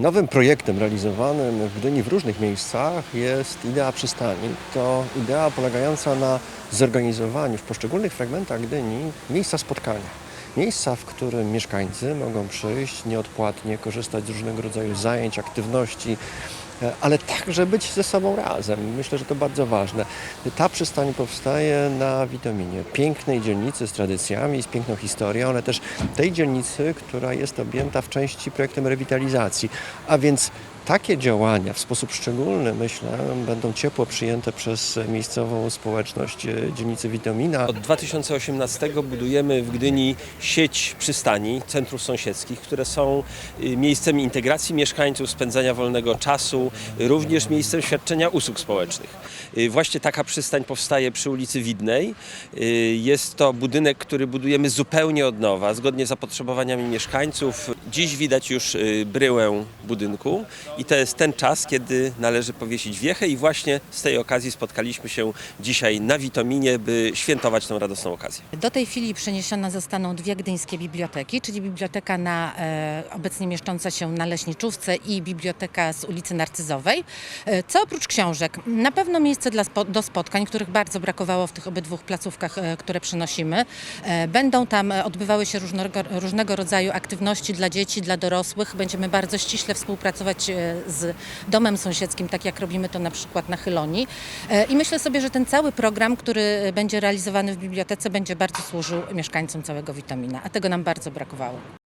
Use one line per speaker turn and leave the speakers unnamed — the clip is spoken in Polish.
Nowym projektem realizowanym w Gdyni w różnych miejscach jest idea przystani. To idea polegająca na zorganizowaniu w poszczególnych fragmentach Gdyni miejsca spotkania. Miejsca, w którym mieszkańcy mogą przyjść nieodpłatnie, korzystać z różnego rodzaju zajęć, aktywności, e, ale także być ze sobą razem. Myślę, że to bardzo ważne. Ta przystań powstaje na Witominie, pięknej dzielnicy z tradycjami, z piękną historią, ale też tej dzielnicy, która jest objęta w części projektem rewitalizacji. A więc takie działania w sposób szczególny, myślę, będą ciepło przyjęte przez miejscową społeczność e, dzielnicy Witomina.
Od 2018 budujemy w Gdyni sieć przystani, centrów sąsiedzkich, które są y, miejscem integracji mieszkańców, spędzania wolnego czasu, również miejscem świadczenia usług społecznych. Y, Właśnie taka przystań powstaje przy ulicy Widnej. Y, Jest to budynek, który budujemy zupełnie od nowa, zgodnie z zapotrzebowaniami mieszkańców. Dziś widać już y, bryłę budynku i to jest ten czas, kiedy należy powiesić wiechę i właśnie z tej okazji spotkaliśmy się dzisiaj na Witominie, by świętować tę radosną okazję.
Do tej chwili przeniesione zostaną dwie gdyńskie biblioteki, czyli biblioteka na, e, obecnie mieszcząca się na Leśniczówce i biblioteka z ulicy Narcyzowej. E, co oprócz książek, na pewno miejsce dla do spotkań, których bardzo brakowało w tych obydwu placówkach, e, które przynosimy. Będą tam odbywały się różnego, różnego rodzaju aktywności dla dzieci, dla dorosłych. Będziemy bardzo ściśle współpracować e, z domem sąsiedzkim, tak jak robimy to na przykład na Chylonii. E, I myślę sobie, że ten cały program, który będzie realizowany w bibliotece, będzie bardzo służył mieszkańcom całego Witamina, a tego nam bardzo brakowało.